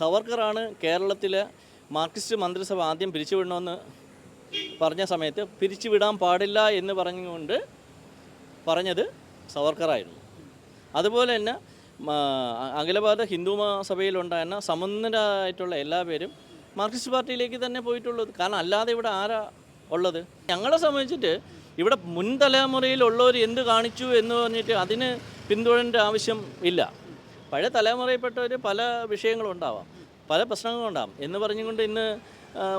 സവർക്കറാണ് കേരളത്തിലെ മാർക്സിസ്റ്റ് മന്ത്രിസഭ ആദ്യം പിരിച്ചുവിടണമെന്ന് പറഞ്ഞ സമയത്ത് പിരിച്ചുവിടാൻ പാടില്ല എന്ന് പറഞ്ഞുകൊണ്ട് പറഞ്ഞത് സവർക്കറായിരുന്നു. അതുപോലെ തന്നെ അഖിലഭാരത ഹിന്ദു മഹാസഭയിലുണ്ടായിരുന്ന സമുന്നരായിട്ടുള്ള എല്ലാ പേരും മാർക്സിസ്റ്റ് പാർട്ടിയിലേക്ക് തന്നെ പോയിട്ടുള്ളത്. കാരണം അല്ലാതെ ഇവിടെ ആരാ ഉള്ളത്? ഞങ്ങളെ സംബന്ധിച്ചിട്ട് ഇവിടെ മുൻ തലമുറയിലുള്ളവർ എന്ത് കാണിച്ചു എന്ന് പറഞ്ഞിട്ട് അതിന് പിന്തുടരേണ്ട ആവശ്യം ഇല്ല. പഴയ തലമുറയിൽപ്പെട്ടവർ പല വിഷയങ്ങളും ഉണ്ടാവാം പല പ്രശ്നങ്ങളും പ്രശ്നങ്ങളുണ്ടാവാം. എന്ന് പറഞ്ഞുകൊണ്ട് ഇന്ന്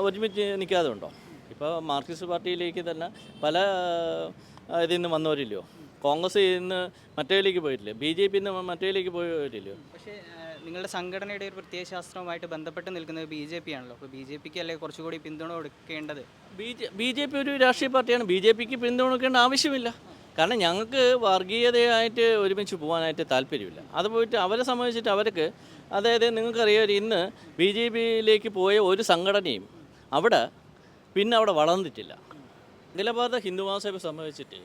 ഒരുമിച്ച് നിൽക്കാതെ ഉണ്ടോ ഇപ്പോൾ മാർക്സിസ്റ്റ് പാർട്ടിയിലേക്ക് തന്നെ പല ഇതിൽ നിന്ന് വന്നവരില്ലയോ? കോൺഗ്രസ് ഇന്ന് മറ്റേലേക്ക് പോയിട്ടില്ല? ബി ജെ പി ഇന്ന് മറ്റേലേക്ക് പോയിട്ടില്ലയോ? പക്ഷേ നിങ്ങളുടെ സംഘടനയുടെ ഒരു പ്രത്യയശാസ്ത്രവുമായിട്ട് ബന്ധപ്പെട്ട് നിൽക്കുന്നത് ബി ജെ പി ആണല്ലോ. അപ്പോൾ ബി ജെ പിക്ക് അല്ലേ കുറച്ചുകൂടി പിന്തുണ കൊടുക്കേണ്ടത്? B J B J P ഒരു രാഷ്ട്രീയ പാർട്ടിയാണ്. ബി ജെ പിക്ക് പിന്തുണ കൊടുക്കേണ്ട ആവശ്യമില്ല. കാരണം ഞങ്ങൾക്ക് വർഗീയതയായിട്ട് ഒരുമിച്ച് പോകാനായിട്ട് താല്പര്യമില്ല. അത് പോയിട്ട് അവരെ സംബന്ധിച്ചിട്ട് അവർക്ക് അതായത് നിങ്ങൾക്കറിയാം ഇന്ന് ബി ജെ പിയിലേക്ക് പോയ ഒരു സംഘടനയും അവിടെ പിന്നെ അവിടെ വളർന്നിട്ടില്ല. അഖിലഭാരത ഹിന്ദു സംബന്ധിച്ചിട്ട്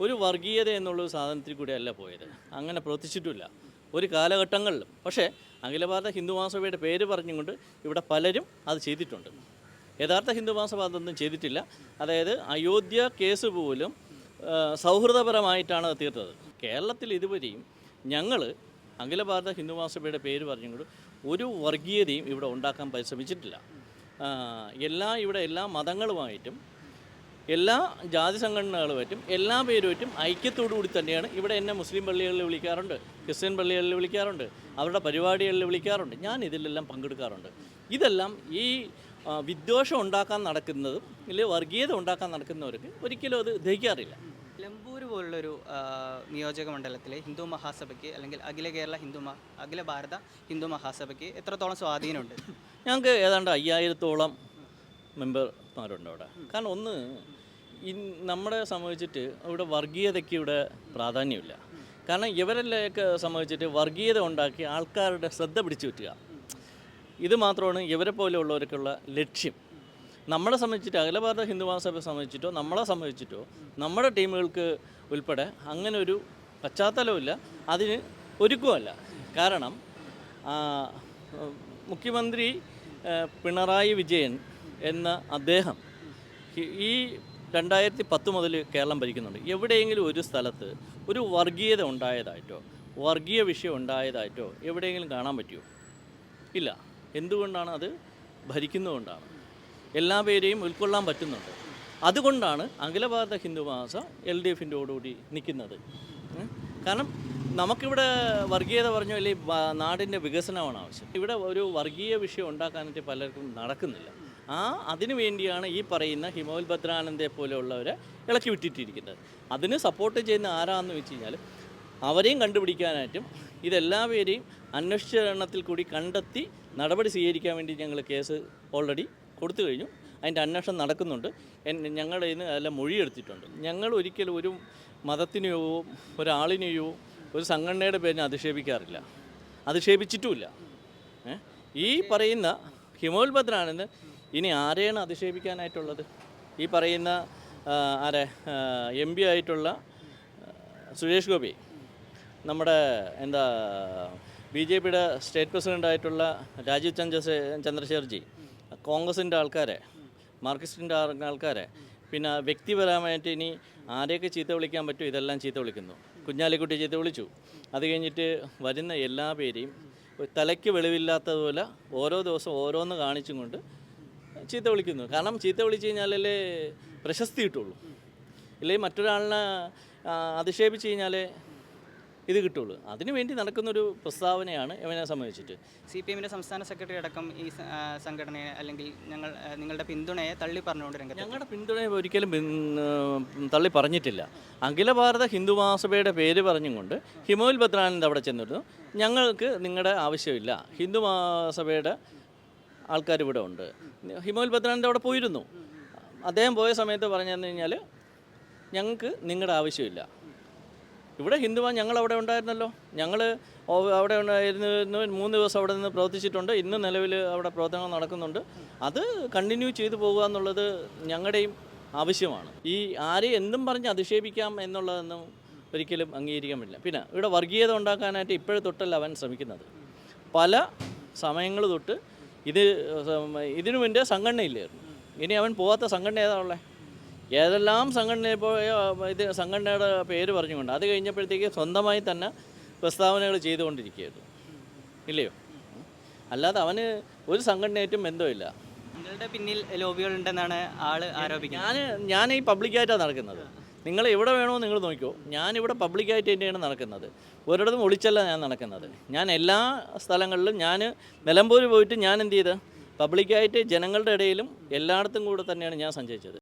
ഒരു വർഗീയത എന്നുള്ളൊരു സാധനത്തിൽ കൂടെ അല്ല പോയത്. അങ്ങനെ പ്രവർത്തിച്ചിട്ടില്ല. ഒരു കാലഘട്ടങ്ങളിലും. പക്ഷേ അഖിലഭാരത ഹിന്ദു മഹാസഭയുടെ പേര് പറഞ്ഞുകൊണ്ട് ഇവിടെ പലരും അത് ചെയ്തിട്ടുണ്ട്. യഥാർത്ഥ ഹിന്ദു മഹാസഭ അതൊന്നും ചെയ്തിട്ടില്ല. അതായത് അയോധ്യ കേസ് പോലും സൗഹൃദപരമായിട്ടാണ് തീർത്തത്. കേരളത്തിൽ ഇതുവരെയും ഞങ്ങൾ അഖില ഭാരത ഹിന്ദു മഹാസഭയുടെ പേര് പറഞ്ഞുകൊണ്ട് ഒരു വർഗീയതയും ഇവിടെ ഉണ്ടാക്കാൻ പരിശ്രമിച്ചിട്ടില്ല. എല്ലാ ഇവിടെ എല്ലാ മതങ്ങളുമായിട്ടും എല്ലാ ജാതി സംഘടനകളുമായിട്ടും എല്ലാ പേരുമായിട്ടും ഐക്യത്തോടു കൂടി തന്നെയാണ് ഇവിടെ എന്നെ മുസ്ലിം പള്ളികളിൽ വിളിക്കാറുണ്ട് ക്രിസ്ത്യൻ പള്ളികളിൽ വിളിക്കാറുണ്ട് അവരുടെ പരിപാടികളിൽ വിളിക്കാറുണ്ട് ഞാൻ ഇതിലെല്ലാം പങ്കെടുക്കാറുണ്ട്. ഇതെല്ലാം ഈ വിദ്വേഷം ഉണ്ടാക്കാൻ നടക്കുന്നതും ഇല്ലെങ്കിൽ വർഗീയത ഉണ്ടാക്കാൻ നടക്കുന്നവർക്ക് ഒരിക്കലും അത് ദഹിക്കാറില്ല. ലംബൂർ പോലുള്ളൊരു നിയോജക മണ്ഡലത്തിലെ ഹിന്ദു മഹാസഭയ്ക്ക് അല്ലെങ്കിൽ അഖില കേരള ഹിന്ദു അഖില ഭാരത ഹിന്ദു മഹാസഭയ്ക്ക് എത്രത്തോളം സ്വാധീനമുണ്ട്? ഞങ്ങൾക്ക് ഏതാണ്ട് അയ്യായിരത്തോളം മെമ്പർമാരുണ്ട് അവിടെ. കാരണം ഒന്ന് നമ്മളെ സംബന്ധിച്ചിട്ട് ഇവിടെ വർഗീയതയ്ക്ക് ഇവിടെ പ്രാധാന്യമില്ല. കാരണം ഇവരെല്ലാം ഒക്കെ സംബന്ധിച്ചിട്ട് വർഗീയത ഉണ്ടാക്കി ആൾക്കാരുടെ ശ്രദ്ധ പിടിച്ചു പറ്റുക ഇത് മാത്രമാണ് ഇവരെ പോലെയുള്ളവർക്കുള്ള ലക്ഷ്യം. നമ്മളെ സംബന്ധിച്ചിട്ട് അഖില ഭാരത ഹിന്ദു മഹാസഭയെ സംബന്ധിച്ചിട്ടോ നമ്മളെ സംബന്ധിച്ചിട്ടോ നമ്മുടെ ടീമുകൾക്ക് ഉൾപ്പെടെ അങ്ങനെ ഒരു പശ്ചാത്തലമില്ല അതിന് ഒരുക്കുമല്ല കാരണം മുഖ്യമന്ത്രി പിണറായി വിജയൻ എന്ന അദ്ദേഹം ഈ- രണ്ടായിരത്തി പത്ത് മുതൽ കേരളം ഭരിക്കുന്നുണ്ട്. എവിടെയെങ്കിലും ഒരു സ്ഥലത്ത് ഒരു വർഗീയത ഉണ്ടായതായിട്ടോ വർഗീയ വിഷയം ഉണ്ടായതായിട്ടോ എവിടെയെങ്കിലും കാണാൻ പറ്റുമോ? ഇല്ല. എന്തുകൊണ്ടാണ് അത് ഭരിക്കുന്നതുകൊണ്ടാണ്. എല്ലാ പേരെയും ഉൾക്കൊള്ളാൻ പറ്റുന്നുണ്ട്. അതുകൊണ്ടാണ് അഖിലഭാരത ഹിന്ദു മഹാസ എൽ ഡി എഫിന്റെയോടുകൂടി നിൽക്കുന്നത്. ഉം. കാരണം നമുക്കിവിടെ വർഗീയത പറഞ്ഞു അല്ലെങ്കിൽ നാടിന്റെ വികസനമാണ് ആവശ്യം. ഇവിടെ ഒരു വർഗീയ വിഷയം ഉണ്ടാക്കാനായിട്ട് പലർക്കും നടക്കുന്നില്ല. ആ അതിനു വേണ്ടിയാണ് ഈ പറയുന്ന ഹിമോൽ ഭദ്രാനന്ദയെ പോലെയുള്ളവരെ ഇളക്കി വിട്ടിട്ടിരിക്കുന്നത്. അതിന് സപ്പോർട്ട് ചെയ്യുന്ന ആരാന്ന് വെച്ച് കഴിഞ്ഞാൽ അവരെയും കണ്ടുപിടിക്കാനായിട്ടും ഇതെല്ലാവരെയും അന്വേഷണത്തിൽ കൂടി കണ്ടെത്തി നടപടി സ്വീകരിക്കാൻ വേണ്ടി ഞങ്ങൾ കേസ് ഓൾറെഡി കൊടുത്തു കഴിഞ്ഞു. അതിന്റെ അന്വേഷണം നടക്കുന്നുണ്ട്. ഞങ്ങളുടെ ഇതിന് എല്ലാം മൊഴിയെടുത്തിട്ടുണ്ട്. ഞങ്ങൾ ഒരിക്കലും ഒരു മതത്തിനെയോ ഒരാളിനെയോ ഒരു സംഘടനയുടെ പേരിനെ അധിക്ഷേപിക്കാറില്ല. അധിക്ഷേപിച്ചിട്ടുമില്ല. ഈ പറയുന്ന ഹിമോത്ഭദ്രാണെന്ന് ഇനി ആരെയാണ് അധിക്ഷേപിക്കാനായിട്ടുള്ളത്? ഈ പറയുന്ന ആരെ എം പി ആയിട്ടുള്ള സുരേഷ് ഗോപി നമ്മുടെ എന്താ ബി ജെ പിയുടെ സ്റ്റേറ്റ് പ്രസിഡന്റായിട്ടുള്ള രാജീവ് ചന്ദ്ര ചന്ദ്രശേഖർജി കോൺഗ്രസിന്റെ ആൾക്കാരെ മാർക്സിസ്റ്റിന്റെ ആൾക്കാരെ പിന്നെ വ്യക്തിപരമായിട്ട് ഇനി ആരെയൊക്കെ ചീത്ത വിളിക്കാൻ പറ്റുമോ ഇതെല്ലാം ചീത്ത വിളിക്കുന്നു. കുഞ്ഞാലിക്കുട്ടി ചീത്ത വിളിച്ചു. അത് കഴിഞ്ഞിട്ട് വരുന്ന എല്ലാ പേരെയും തലയ്ക്ക് വെളിവില്ലാത്തതുപോലെ ഓരോ ദിവസം ഓരോന്ന് കാണിച്ചും കൊണ്ട് ചീത്ത വിളിക്കുന്നു. കാരണം ചീത്ത വിളിച്ച് കഴിഞ്ഞാലല്ലേ പ്രശസ്തി കിട്ടുള്ളൂ. ഇല്ലെങ്കിൽ മറ്റൊരാളിനെ അധിക്ഷേപിച്ച് കഴിഞ്ഞാലേ ഇത് കിട്ടുള്ളൂ. അതിനുവേണ്ടി നടക്കുന്നൊരു പ്രസ്താവനയാണ് ഇവനെ സംബന്ധിച്ചിട്ട്. സി പി എമ്മിന്റെ സംസ്ഥാന സെക്രട്ടറി അടക്കം ഈ സംഘടനയെ അല്ലെങ്കിൽ ഞങ്ങൾ നിങ്ങളുടെ പിന്തുണയെ തള്ളി പറഞ്ഞുകൊണ്ട് രംഗത്ത് ഞങ്ങളുടെ പിന്തുണയെ ഒരിക്കലും തള്ളി പറഞ്ഞിട്ടില്ല. അഖില ഭാരത ഹിന്ദു മഹാസഭയുടെ പേര് പറഞ്ഞുകൊണ്ട് ഹിമോൽ ഭദ്രാനന്ദ് അവിടെ ചെന്നിരുന്നു. ഞങ്ങൾക്ക് നിങ്ങളുടെ ആവശ്യമില്ല. ഹിന്ദു മഹാസഭയുടെ ആൾക്കാർ ഇവിടെ ഉണ്ട്. ഹിമോൽ ഭദ്രാനന്ദ് അവിടെ പോയിരുന്നു. അദ്ദേഹം പോയ സമയത്ത് പറഞ്ഞു കഴിഞ്ഞാൽ ഞങ്ങൾക്ക് നിങ്ങളുടെ ആവശ്യമില്ല. ഇവിടെ ഹിന്ദുവാൻ ഞങ്ങൾ അവിടെ ഉണ്ടായിരുന്നല്ലോ. ഞങ്ങൾ അവിടെ ഇരുന്ന് മൂന്ന് ദിവസം അവിടെ നിന്ന് പ്രവർത്തിച്ചിട്ടുണ്ട്. ഇന്ന് നിലവിൽ അവിടെ പ്രവർത്തനങ്ങൾ നടക്കുന്നുണ്ട്. അത് കണ്ടിന്യൂ ചെയ്തു പോകുക എന്നുള്ളത് ഞങ്ങളുടെയും ആവശ്യമാണ്. ഈ ആരെ എന്തും പറഞ്ഞ് അധിക്ഷേപിക്കാം എന്നുള്ളതൊന്നും ഒരിക്കലും അംഗീകരിക്കാൻ പറ്റില്ല. പിന്നെ ഇവിടെ വർഗീയത ഉണ്ടാക്കാനായിട്ട് ഇപ്പോഴും തൊട്ടല്ല അവൻ ശ്രമിക്കുന്നത്. പല സമയങ്ങൾ തൊട്ട് ഇത് ഇതിനു മുൻപേ സംഘടനയില്ലായിരുന്നു. ഇനി അവൻ പോകാത്ത സംഘടന ഏതാ ഉള്ളത് ഏതെല്ലാം സംഘടന ഇപ്പോൾ ഇത് സംഘടനയുടെ പേര് പറഞ്ഞുകൊണ്ട് അത് കഴിഞ്ഞപ്പോഴത്തേക്ക് സ്വന്തമായി തന്നെ പ്രസ്താവനകൾ ചെയ്തുകൊണ്ടിരിക്കുകയായിരുന്നു. ഇല്ലയോ? അല്ലാതെ അവന് ഒരു സംഘടനയായിട്ടും ബന്ധമില്ല നിങ്ങളുടെ പിന്നിൽ ലോബികൾ ഉണ്ടെന്നാണ് ആൾ ആരോപിക്കുന്നത്. ഞാൻ ഞാൻ ഈ പബ്ലിക്കായിട്ടാണ് നടക്കുന്നത്. നിങ്ങൾ എവിടെ വേണോ നിങ്ങൾ നോക്കിക്കോ. ഞാനിവിടെ പബ്ലിക്കായിട്ട് തന്നെയാണ് നടക്കുന്നത്. ഒരിടത്തും ഒളിച്ചല്ല ഞാൻ നടക്കുന്നത്. ഞാൻ എല്ലാ സ്ഥലങ്ങളിലും ഞാൻ നിലമ്പൂർ പോയിട്ട് ഞാൻ എന്ത് ചെയ്ത്? പബ്ലിക്കായിട്ട് ജനങ്ങളുടെ ഇടയിലും എല്ലായിടത്തും കൂടെ തന്നെയാണ് ഞാൻ സഞ്ചരിച്ചത്.